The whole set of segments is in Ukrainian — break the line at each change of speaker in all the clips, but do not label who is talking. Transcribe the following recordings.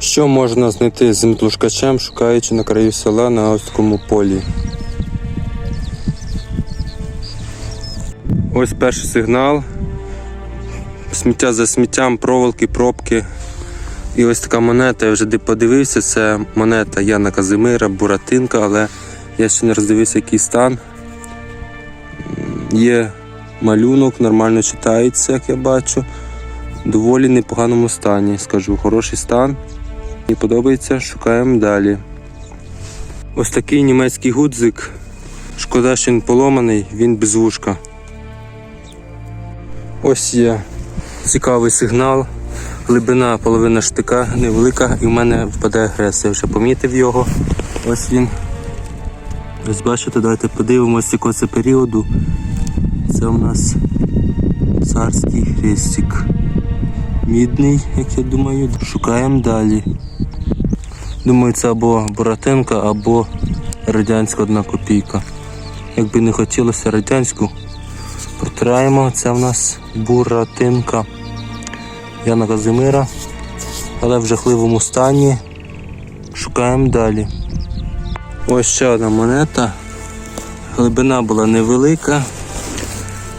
Що можна знайти з метлушкачем, шукаючи на краю села на ось такому полі? Ось перший сигнал. Сміття за сміттям, проволоки, пробки. І ось така монета, я вже де подивився, це монета Яна Казимира, Буратинка, але я ще не роздивився, який стан. Є малюнок, нормально читається, як я бачу. Доволі непоганому стані, скажу, хороший стан. Мені подобається, шукаємо далі. Ось такий німецький гудзик. Шкода, що він поломаний, він без вушка. Ось є цікавий сигнал. Глибина половина штика невелика і в мене впадає грес. Я вже помітив його. Ось він. Ось бачите, давайте подивимося, якого це періоду. Це у нас царський хрестик. Мідний, як я думаю. Шукаємо далі. Думаю, це або Боратенка, або радянська одна копійка. Якби не хотілося радянську, протираємо. Це в нас Буратинка Яна Казимира. Але в жахливому стані. Шукаємо далі. Ось ще одна монета. Глибина була невелика.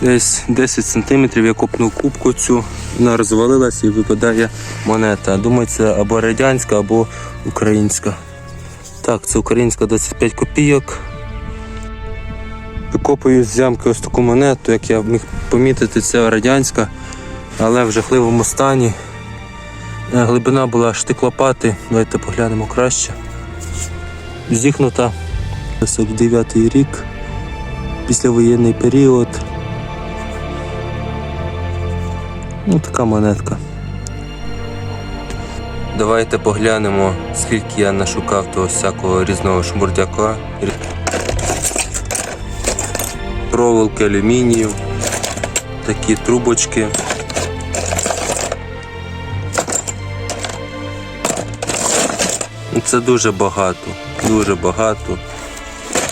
Десь 10 см я копнув кубку цю, вона розвалилась і випадає монета. Думаю, це або радянська, або українська. Так, це українська 25 копійок. Викопую з ямки ось таку монету, як я міг помітити, це радянська, але в жахливому стані. Е, Глибина була штик лопати, давайте поглянемо краще. Зіхнута 49 рік, післявоєнний період. Ну, така монетка. Давайте поглянемо, скільки я нашукав того всякого різного шмурдяка. Проволоки алюмінію, такі трубочки. Це дуже багато, дуже багато.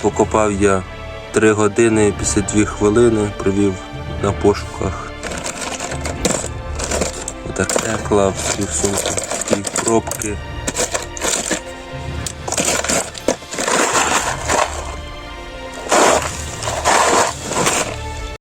Покопав я 3 години, 52 хвилини провів на пошуках. Отак я півсотки, пробки.